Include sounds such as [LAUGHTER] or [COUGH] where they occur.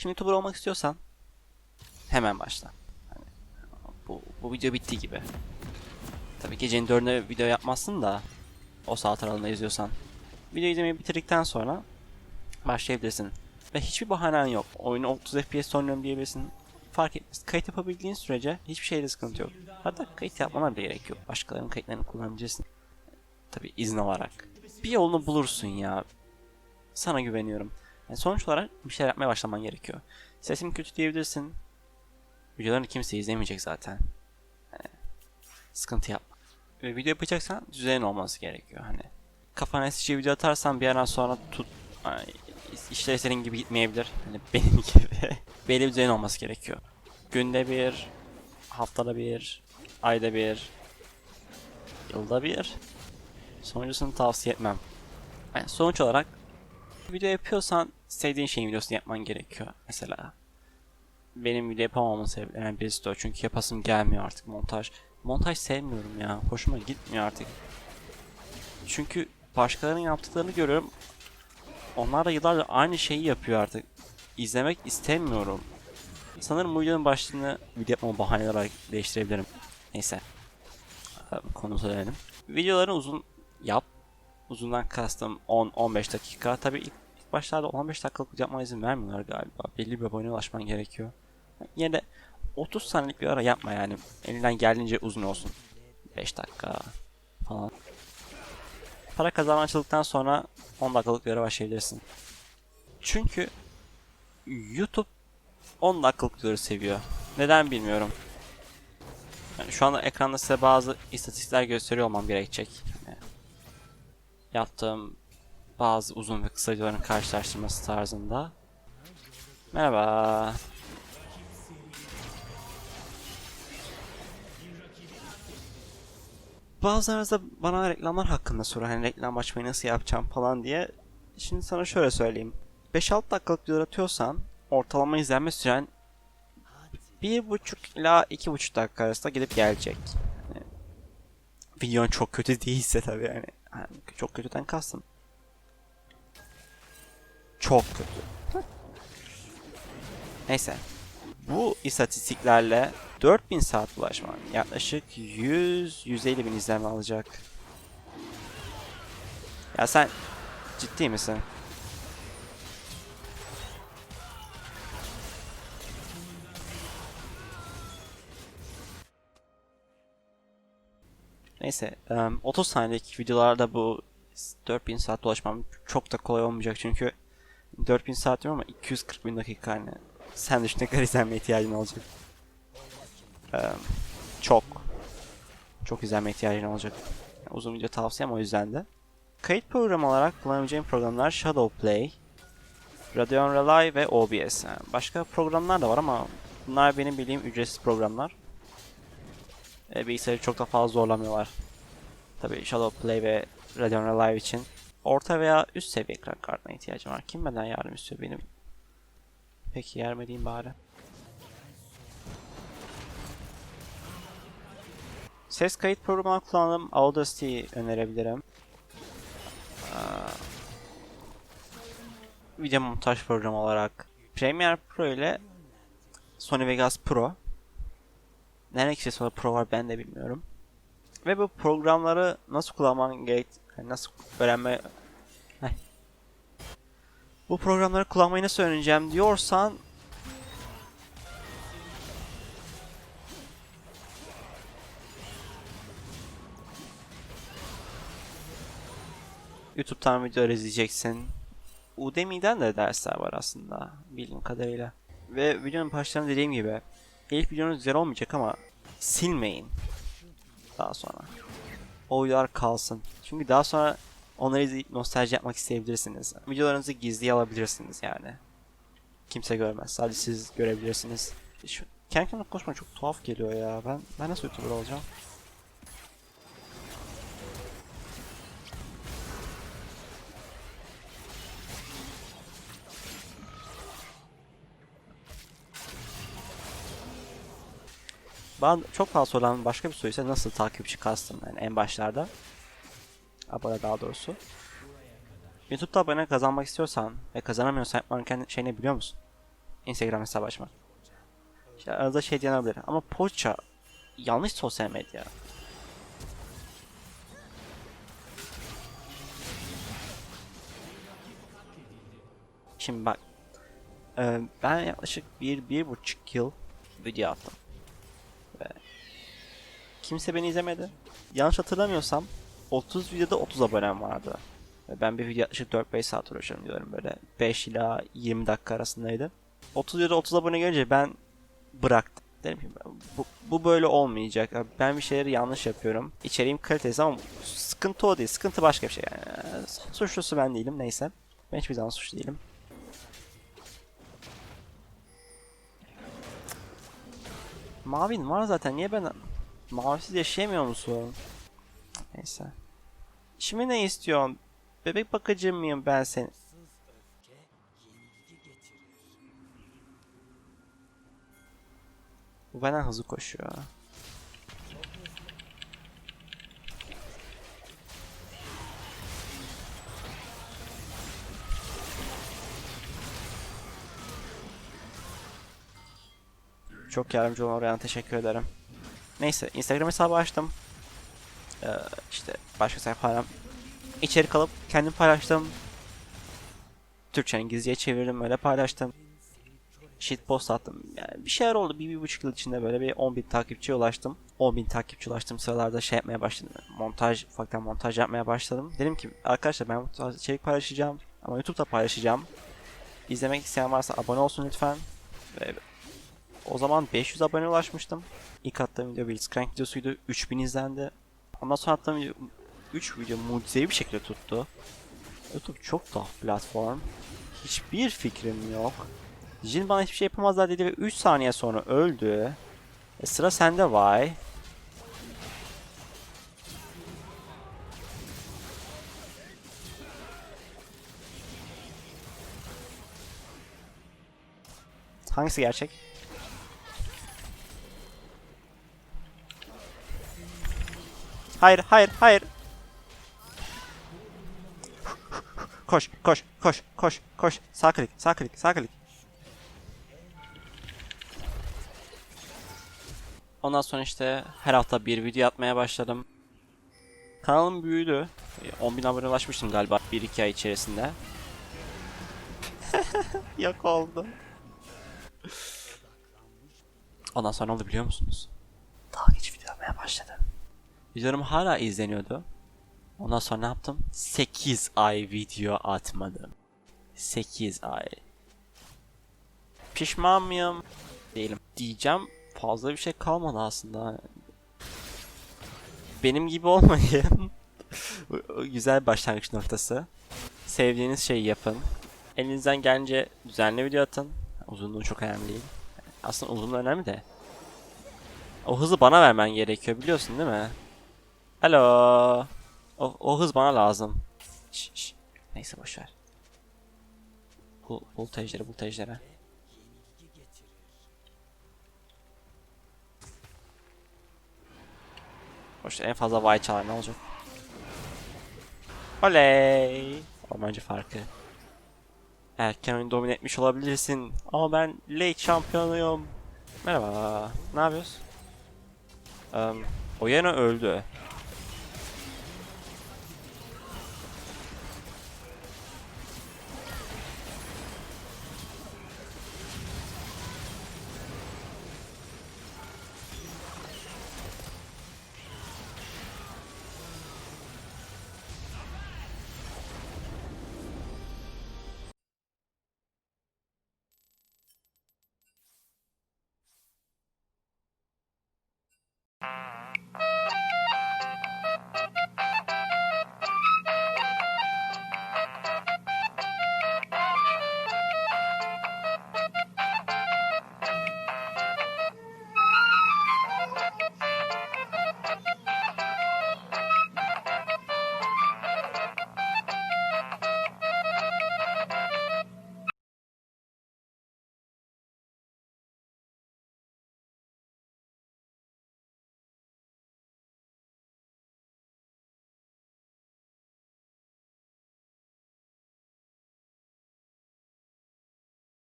Şimdi YouTuber olmak istiyorsan hemen başla. Hani, bu, bu video bitti gibi. Tabii gecenin dördünde video yapmazsın da o saat aralığında izliyorsan. Video izlemeyi bitirdikten sonra başlayabilirsin. Ve hiçbir bahanen yok. Oyunu 30 FPS oynuyorum diyebilirsin. Fark etmez. Kayıt yapabildiğin sürece hiçbir şeyde sıkıntı yok. Hatta kayıt yapmana bile gerek yok. Başkalarının kayıtlarını kullanabilirsin. Tabii izin alarak. Bir yolunu bulursun ya. Sana güveniyorum. Yani sonuç olarak bir şeyler yapmaya başlaman gerekiyor. Sesim kötü diyebilirsin. Videolarını kimse izlemeyecek zaten. Yani sıkıntı yapma. Ve video yapacaksan düzenin olması gerekiyor. Hani kafana esici video atarsan bir yerden sonra tut işler senin gibi gitmeyebilir. Hani [LAUGHS] benim gibi. Belli bir düzen olması gerekiyor. Günde bir, haftada bir, ayda bir, yılda bir. Sonuncusunu tavsiye etmem. Yani sonuç olarak video yapıyorsan sevdiğin şeyin videosunu yapman gerekiyor. Mesela benim video yapamamın sebeplerinden birisi de o. Çünkü yapasım gelmiyor artık montaj. Montaj sevmiyorum ya. Hoşuma gitmiyor artık. Çünkü başkalarının yaptıklarını görüyorum. Onlar da yıllardır aynı şeyi yapıyor artık. İzlemek istemiyorum. Sanırım bu videonun başlığını video yapma bahaneler olarak değiştirebilirim. Neyse. Konumuza dönelim. Videoları uzun yap. Uzundan kastım 10-15 dakika. Tabi ilk, ilk başlarda 15 dakikalık yapmana izin vermiyorlar galiba. Belli bir abone ulaşman gerekiyor. Yine de 30 saniyelik bir ara yapma yani. Elinden geldiğince uzun olsun. 5 dakika falan. Para kazanma açıldıktan sonra 10 dakikalık bir ara başlayabilirsin. Çünkü YouTube 10 dakikalık videoları seviyor. Neden bilmiyorum. Yani şu anda ekranda size bazı istatistikler gösteriyor olmam gerekecek. Yaptığım bazı uzun ve kısa videoların karşılaştırması tarzında. Merhaba. Bazılarınız da bana reklamlar hakkında soruyor. Hani reklam açmayı nasıl yapacağım falan diye. Şimdi sana şöyle söyleyeyim. 5-6 dakikalık video atıyorsan ortalama izlenme süren 1,5 ila 2,5 dakika arasında gidip gelecek. Yani, videon çok kötü değilse tabii yani. Yani çok kötüden kastım. Çok kötü. Neyse. Bu istatistiklerle 4000 saat ulaşman yaklaşık 100-150 bin izlenme alacak. Ya sen ciddi misin? Neyse, em, 30 saniyelik videolarda bu 4000 saat ulaşmam çok da kolay olmayacak çünkü 4000 saat diyorum ama 240 bin dakika hani sen düşün ne kadar izlenme ihtiyacın olacak. Çok çok izlenme ihtiyacın olacak. Yani uzun video tavsiyem o yüzden de. Kayıt programı olarak kullanabileceğim programlar Shadowplay, Radeon Relay ve OBS. Yani başka programlar da var ama bunlar benim bildiğim ücretsiz programlar. E, bilgisayarı çok da fazla zorlamıyorlar. Tabi Shadowplay ve Radeon Relay için orta veya üst seviye ekran kartına ihtiyacım var. Kim benden yardım istiyor benim? Peki yardım edeyim bari. Ses kayıt programı kullandığım Audacity'yi önerebilirim. Aa, Video montaj programı olarak Premiere Pro ile Sony Vegas Pro. İkisi sonra Pro var ben de bilmiyorum. Ve bu programları nasıl kullanman gerek, yani nasıl öğrenme... Heh. Bu programları kullanmayı nasıl öğreneceğim diyorsan YouTube'dan videolar izleyeceksin. Udemy'den de dersler var aslında bildiğim kadarıyla. Ve videonun başlarında dediğim gibi ilk videonuz güzel olmayacak ama silmeyin daha sonra. O videolar kalsın. Çünkü daha sonra onları izleyip nostalji yapmak isteyebilirsiniz. Videolarınızı gizliye alabilirsiniz yani. Kimse görmez. Sadece siz görebilirsiniz. Şu, kendi kendime çok tuhaf geliyor ya. Ben, ben nasıl YouTuber olacağım? Ben çok fazla sorulan başka bir soru ise nasıl takipçi kastım yani en başlarda. Abone daha doğrusu. YouTube'da abone kazanmak istiyorsan ve kazanamıyorsan yapman gereken şey ne biliyor musun? Instagram hesabı açmak. İşte arada şey diyen ama poğaça yanlış sosyal medya. Şimdi bak. ben yaklaşık bir, bir buçuk yıl video attım. Kimse beni izlemedi. Yanlış hatırlamıyorsam 30 videoda 30 abonem vardı. Ben bir video yaklaşık 4-5 saat uğraşıyorum diyorum böyle. 5 ila 20 dakika arasındaydı. 30 videoda 30 abone gelince ben bıraktım. Dedim ki bu, bu böyle olmayacak. Ben bir şeyleri yanlış yapıyorum. İçeriğim kalitesiz ama sıkıntı o değil. Sıkıntı başka bir şey yani. Suçlusu ben değilim neyse. Ben hiçbir zaman suçlu değilim. Mavin var zaten. Niye ben mavisiz yaşayamıyor musun? Neyse. Şimdi ne istiyorsun? Bebek bakıcı mıyım ben senin? Bu benden hızlı koşuyor. Çok yardımcı olan oraya teşekkür ederim. Neyse Instagram hesabı açtım. Ee, işte başka sayfalarım. İçerik alıp kendim paylaştım. Türkçe İngilizceye çevirdim öyle paylaştım. Shitpost attım. Yani bir şeyler oldu. Bir, bir buçuk yıl içinde böyle bir 10 bin takipçiye ulaştım. 10 bin takipçi ulaştım sıralarda şey yapmaya başladım. Montaj, ufaktan montaj yapmaya başladım. Dedim ki arkadaşlar ben bu içerik paylaşacağım. Ama YouTube'da paylaşacağım. İzlemek isteyen varsa abone olsun lütfen. Ve o zaman 500 abone ulaşmıştım. İlk attığım video Blitzcrank videosuydu. 3000 izlendi. Ondan sonra attığım video 3 video mucizevi bir şekilde tuttu. YouTube çok tuhaf platform. Hiçbir fikrim yok. Jin bana hiçbir şey yapamazlar dedi ve 3 saniye sonra öldü. E sıra sende vay. Hangisi gerçek? Hayır, hayır, hayır. Koş, koş, koş, koş, koş. Sağ klik, sağ klik, sağ klik. Ondan sonra işte her hafta bir video atmaya başladım. Kanalım büyüdü. E, 10.000 abone ulaşmıştım galiba 1-2 ay içerisinde. [LAUGHS] Yok oldu. Ondan sonra ne oldu biliyor musunuz? Daha geç video atmaya başladım. Videolarım hala izleniyordu. Ondan sonra ne yaptım? 8 ay video atmadım. 8 ay. Pişman mıyım? Değilim. Diyeceğim fazla bir şey kalmadı aslında. Benim gibi olmayın. [LAUGHS] Güzel başlangıç noktası. Sevdiğiniz şeyi yapın. Elinizden gelince düzenli video atın. Uzunluğu çok önemli değil. Aslında uzunluğu önemli de. O hızı bana vermen gerekiyor biliyorsun değil mi? Alo. O, o hız bana lazım. Şş, şş. Neyse boşver. Bul, bul tejderi bul. Boşver en fazla vay çalar ne olacak? Oley. Ormancı farkı. Erken oyunu domine etmiş olabilirsin ama ben late şampiyonuyum. Merhaba. Ne yapıyorsun? Um, Oyena öldü.